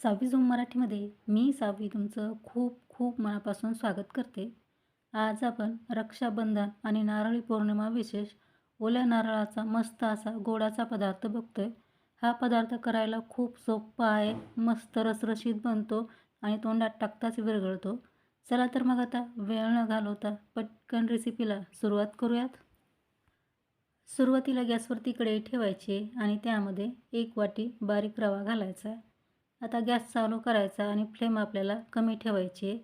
सावी zoom मराठीमध्ये मी सावी तुमचं खूप खूप मनापासून स्वागत करते. आज आपण रक्षाबंधन आणि नारळी पौर्णिमा विशेष ओल्या नारळाचा मस्त असा गोडाचा पदार्थ बघतोय. हा पदार्थ करायला खूप सोपा आहे मस्त रसरशीत बनतो आणि तोंडात टाकताच विरघळतो. चला तर मग आता वेळ न घालवता पटकन रेसिपीला सुरुवात करूयात. सुरुवातीला गॅसवरती कढई ठेवायची आणि त्यामध्ये एक वाटी बारीक रवा घालायचा आहे. आता गॅस चालू करायचा आणि फ्लेम आपल्याला कमी ठेवायची आहे.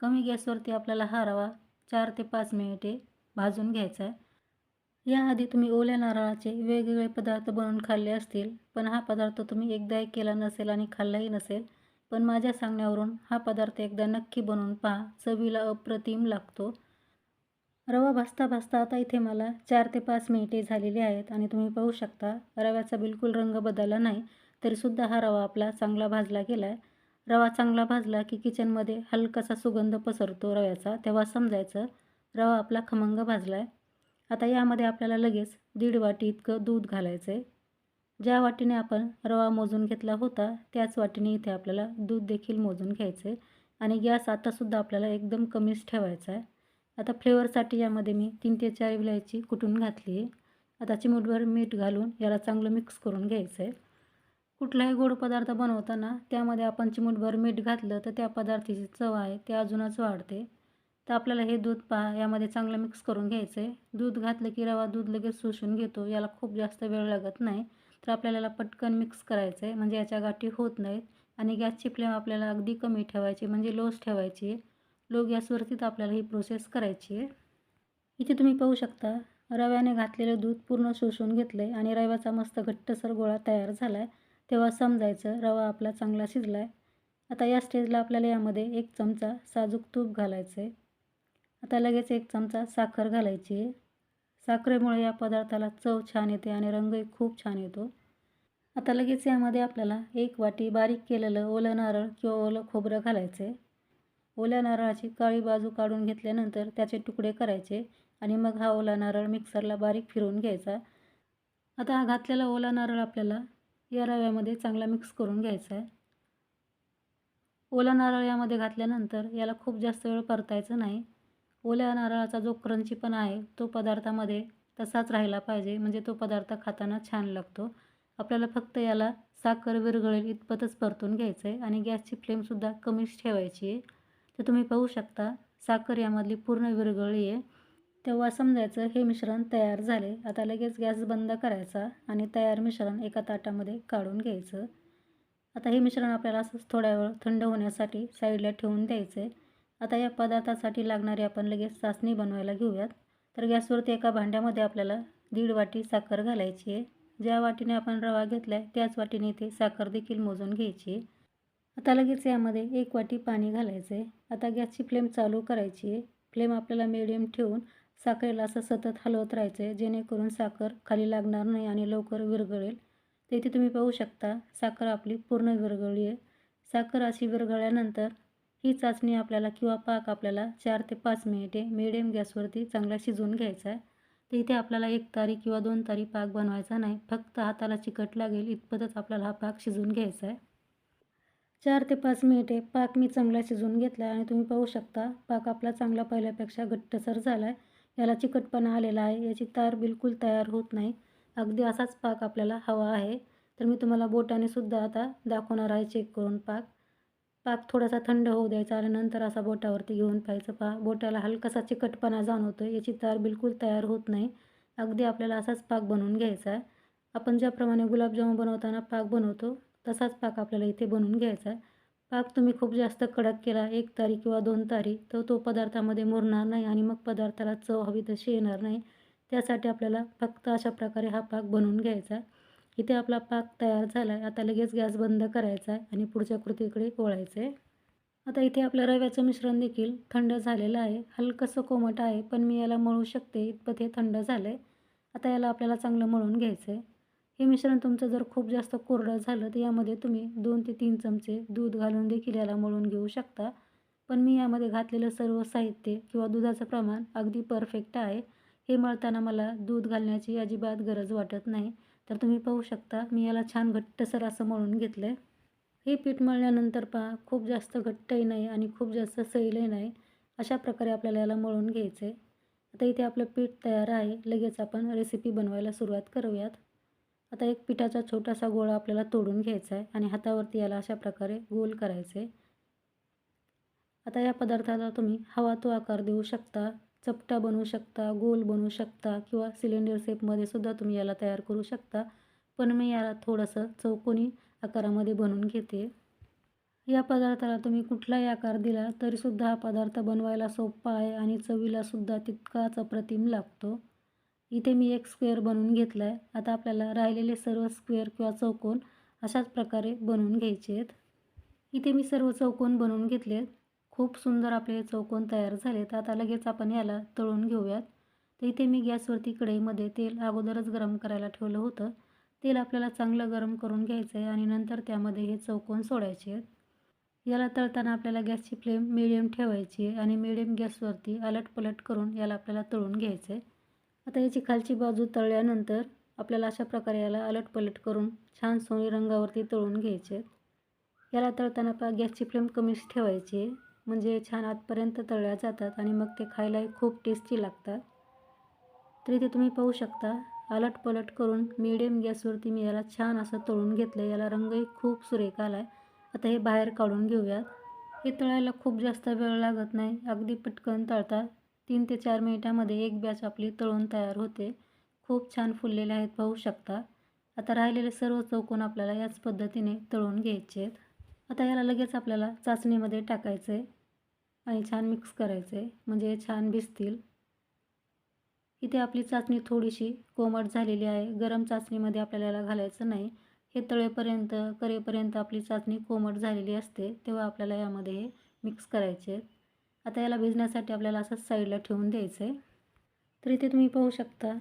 कमी गॅसवरती आपल्याला हा रवा चार ते पाच मिनिटे भाजून घ्यायचा आहे. याआधी तुम्ही ओल्या नारळाचे वेगवेगळे पदार्थ बनवून खाल्ले असतील पण हा पदार्थ तुम्ही एकदाही केला नसेल आणि खाल्लाही नसेल पण माझ्या सांगण्यावरून हा पदार्थ एकदा नक्की बनवून पहा. चवीला अप्रतिम लागतो. रवा भाजता भाजता आता इथे मला चार ते पाच मिनिटे झालेली आहेत आणि तुम्ही पाहू शकता रव्याचा बिलकुल रंग बदलला नाही. तरीसुद्धा हा रवा आपला चांगला भाजला गेला आहे रवा चांगला भाजला की किचनमध्ये हलकासा सुगंध पसरतो रव्याचा तेव्हा समजायचं रवा आपला खमंग भाजला आहे आता यामध्ये आपल्याला लगेच दीड वाटी इतकं दूध घालायचं आहे ज्या वाटीने आपण रवा मोजून घेतला होता त्याच वाटीने इथे आपल्याला दूध देखील मोजून घ्यायचं आहे आणि गॅस आतासुद्धा आपल्याला एकदम कमीच ठेवायचा आहे आता फ्लेवरसाठी यामध्ये मी तीन ते चार विलायची कुटून घातली आहे आता चिमूटभर मीठ घालून याला चांगलं मिक्स करून घ्यायचं आहे कुठलाही गोड पदार्थ बनवताना त्यामध्ये आपण चिमूटभर मीठ घातलं तर त्या पदार्थाची चव आहे ते अजूनच वाढते. तर आपल्याला हे दूध पहा यामध्ये चांगलं मिक्स करून घ्यायचं आहे दूध घातलं की रवा दूध लगेच शोषून घेतो याला खूप जास्त वेळ लागत नाही. तर आपल्याला याला पटकन मिक्स करायचं आहे म्हणजे याच्या गाठी होत नाहीत. आणि गॅसची फ्लेम आपल्याला अगदी कमी ठेवायची म्हणजे लोच ठेवायची आहे. लो गॅसवरतीच आपल्याला ही प्रोसेस करायची आहे. इथे तुम्ही पाहू शकता रव्याने घातलेलं दूध पूर्ण शोषून घेतलं आहे आणि रव्याचा मस्त घट्टसर गोळा तयार झाला आहे तेव्हा समजायचं रवा आपला चांगला शिजला आहे आता या स्टेजला आपल्याला यामध्ये एक चमचा साजूक तूप घालायचं आहे आता लगेच एक चमचा साखर घालायची आहे. साखरेमुळे या पदार्थाला चव छान येते आणि रंगही खूप छान येतो. आता लगेच यामध्ये आपल्याला एक वाटी बारीक केलेलं ओलं नारळ किंवा ओलं खोबरं घालायचं आहे ओल्या नारळाची काळी बाजू काढून घेतल्यानंतर त्याचे तुकडे करायचे आणि मग हा ओला नारळ मिक्सरला बारीक फिरवून घ्यायचा. आता हा घातलेला ओला नारळ आपल्याला या रव्यामध्ये चांगला मिक्स करून घ्यायचा आहे. ओला नारळ यामध्ये घातल्यानंतर याला खूप जास्त वेळ परतायचं नाही. ओल्या नारळाचा जो पण आहे तो पदार्थामध्ये तसाच राहिला पाहिजे. म्हणजे तो पदार्थ खाताना छान लागतो. आपल्याला फक्त याला साखर विरघळेल इतपतच परतून घ्यायचं आहे आणि गॅसची फ्लेमसुद्धा कमीच ठेवायची आहे. तर तुम्ही पाहू शकता साखर यामधली पूर्ण विरघळली आहे. तेव्हा समजायचं हे मिश्रण तयार झाले. आता लगेच गॅस बंद करायचा आणि तयार मिश्रण एका ताटामध्ये काढून घ्यायचं. आता हे मिश्रण आपल्याला असंच थोड्या वेळ थंड होण्यासाठी साईडला ठेवून द्यायचं. आहे आता या पदार्थासाठी लागणारी आपण लगेच चाचणी बनवायला घेऊयात. तर गॅसवरती एका भांड्यामध्ये आपल्याला दीड वाटी साखर घालायची आहे. ज्या वाटीने आपण रवा घेतला आहे त्याच वाटीने इथे साखर देखील मोजून घ्यायची आहे. आता लगेच यामध्ये एक वाटी पाणी घालायचं आहे आता गॅसची फ्लेम चालू करायची आहे. फ्लेम आपल्याला मिडियम ठेवून साखरेला असं सतत हलवत राहायचं आहे जेणेकरून साखर खाली लागणार नाही आणि लवकर विरघळेल. तर इथे तुम्ही पाहू शकता साखर आपली पूर्ण विरघळली आहे. साखर अशी विरघळल्यानंतर ही चाचणी आपल्याला किंवा पाक आपल्याला चार ते पाच मिनिटे मिडियम गॅसवरती चांगला शिजवून घ्यायचा आहे. तर इथे आपल्याला एक तारी किंवा दोन तारी पाक बनवायचा नाही. फक्त हाताला चिकट लागेल इतपतच आपल्याला हा पाक शिजवून घ्यायचा आहे. चार ते पाच मिनिटे पाक मी चांगला शिजवून घेतला आणि तुम्ही पाहू शकता पाक आपला चांगला पहिल्यापेक्षा घट्टसर झाला आहे याला चिकटपणा आलेला आहे. याची तार बिलकुल तयार होत नाही. अगदी असाच पाक आपल्याला हवा आहे. तर मी तुम्हाला बोटाने सुद्धा आता दाखवणार आहे. चेक करून पाक. पाक थोडासा थंड होऊ द्यायचा आणि नंतर असा बोटावरती घेऊन पाहायचं. पहा बोटाला हलकासा चिकटपणा जाणवतो याची तार बिलकुल तयार होत नाही. अगदी आपल्याला असाच पाक बनवून घ्यायचा आहे. आपण ज्याप्रमाणे गुलाबजामुन बनवताना पाक बनवतो तसाच पाक आपल्याला इथे बनवून घ्यायचा आहे. पाक तुम्ही खूप जास्त कडक केला एक तारी किंवा दोन तारी तर तो पदार्थामध्ये मुरणार नाही आणि मग पदार्थाला चव हवी तशी येणार नाही. त्यासाठी आपल्याला फक्त अशा प्रकारे हा पाक बनवून घ्यायचा. इथे आपला पाक तयार झाला आहे आता लगेच गॅस बंद करायचा आहे आणि पुढच्या कृतीकडे वळायचं आहे. आता इथे आपलं रव्याचं मिश्रण देखील थंड झालेलं आहे. हलकंसं कोमट आहे पण मी याला मळू शकते. इतपत हे थंड झालं आहे आता याला आपल्याला चांगलं मळून घ्यायचं आहे हे मिश्रण तुमचं जर खूप जास्त कोरडं झालं तर यामध्ये तुम्ही दोन ते तीन चमचे दूध घालून देखील याला मळून घेऊ शकता. पण मी यामध्ये घातलेलं सर्व साहित्य किंवा दुधाचं प्रमाण अगदी परफेक्ट आहे. हे मळताना मला दूध घालण्याची अजिबात गरज वाटत नाही. तर तुम्ही पाहू शकता मी याला छान घट्टसर असं मळून घेतलं आहे हे पीठ मळल्यानंतर पहा खूप जास्त घट्टही नाही आणि खूप जास्त सैलही नाही. अशा प्रकारे आपल्याला याला मळून घ्यायचं आहे आता इथे आपलं पीठ तयार आहे. लगेच आपण रेसिपी बनवायला सुरुवात करूयात. आता एक पिठाचा छोटासा गोळा आपल्याला तोडून घ्यायचा आहे आणि हातावरती याला अशा प्रकारे गोल करायचे आता या पदार्थाला तुम्ही हवा तो आकार देऊ शकता चपटा बनवू शकता गोल बनवू शकता किंवा सिलेंडर शेपमध्ये सुद्धा तुम्ही याला तयार करू शकता. पण मी याला थोडंसं चौकोनी आकारामध्ये बनवून घेते. या पदार्थाला तुम्ही कुठलाही आकार दिला तरीसुद्धा हा पदार्थ बनवायला सोपा आहे आणि चवीलासुद्धा तितकाच अप्रतिम लागतो. इथे मी एक स्क्वेअर बनवून घेतला आहे आता आपल्याला राहिलेले सर्व स्क्वेअर किंवा चौकोन अशाच प्रकारे बनवून घ्यायचे आहेत. इथे मी सर्व चौकोन बनवून घेतले खूप सुंदर आपले चौकोन तयार झालेत. आता लगेच आपण याला तळून घेऊयात. तर इथे मी गॅसवरती कढईमध्ये तेल अगोदरच गरम करायला ठेवलं होतं. तेल आपल्याला चांगलं गरम करून घ्यायचं आहे आणि नंतर त्यामध्ये हे चौकोन सोडायचे आहेत. याला तळताना आपल्याला गॅसची फ्लेम मिडियम ठेवायची आहे आणि मिडियम गॅसवरती अलट पलट करून याला आपल्याला तळून घ्यायचं आहे आता याची खालची बाजू तळल्यानंतर आपल्याला अशा प्रकारे याला अलट पलट करून छान सोनी रंगावरती तळून घ्यायचे. याला तळताना पा गॅसची फ्लेम कमीच ठेवायची आहे म्हणजे छान आतपर्यंत तळल्या जातात आणि मग ते खायलाही खूप टेस्टी लागतात. तर इथे तुम्ही पाहू शकता अलट पलट करून मिडियम गॅसवरती मी याला छान असं तळून घेतलं याला रंगही खूप सुरेख आला आहे आता हे बाहेर काढून घेऊयात. हे तळायला खूप जास्त वेळ लागत नाही. अगदी पटकन तळतात तीन ते चार मिनिटामध्ये एक बॅच आपली तळून तयार होते. खूप छान फुललेले आहेत पाहू शकता. आता राहिलेले सर्व चौकोन आपल्याला याच पद्धतीने तळून घ्यायचे आहेत. आता याला लगेच आपल्याला चाचणीमध्ये टाकायचं आहे आणि छान मिक्स करायचं आहे म्हणजे छान भिजतील. इथे आपली चाचणी थोडीशी कोमट झालेली आहे. गरम चाचणीमध्ये आपल्याला घालायचं नाही. हे तळेपर्यंत करेपर्यंत आपली चाचणी कोमट झालेली असते तेव्हा आपल्याला यामध्ये हे मिक्स करायचे आहेत. आता याला भिजण्यासाठी आपल्याला असंच साईडला ठेवून द्यायचं आहे तर इथे तुम्ही पाहू शकता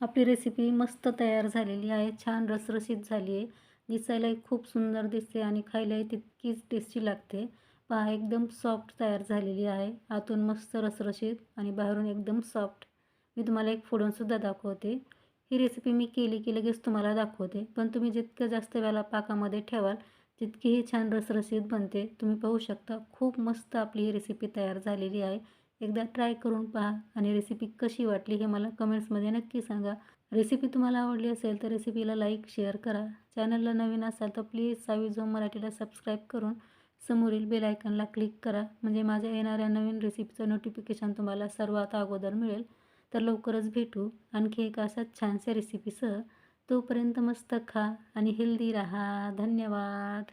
आपली रेसिपी मस्त तयार झालेली आहे छान रसरशीत झाली आहे दिसायलाही खूप सुंदर दिसते आणि खायलाही तितकीच टेस्टी लागते. पहा एकदम सॉफ्ट तयार झालेली आहे. आतून मस्त रसरशीत आणि बाहेरून एकदम सॉफ्ट मी तुम्हाला एक फोडूनसुद्धा दाखवते. ही रेसिपी मी केली की लगेच तुम्हाला दाखवते. पण तुम्ही जितकं जास्त वेळा पाकामध्ये ठेवाल तितकी ही छान रसरशीत बनते. तुम्ही पाहू शकता खूप मस्त आपली ही रेसिपी तयार झालेली आहे. एकदा ट्राय करून पहा आणि रेसिपी कशी वाटली हे मला कमेंट्समध्ये नक्की सांगा. रेसिपी तुम्हाला आवडली असेल तर रेसिपीला लाईक शेअर करा. चॅनलला नवीन असाल तर प्लीज सावी जो मराठीला सबस्क्राईब करून समोरील बेल आयकनला क्लिक करा. म्हणजे माझ्या येणाऱ्या नवीन रेसिपीचं नोटिफिकेशन तुम्हाला सर्वात अगोदर मिळेल. तर लवकरच भेटू. आणखी एक अशा छानशा रेसिपीसह तोपर्यंत मस्त खा आणि हेल्दी राहा. धन्यवाद.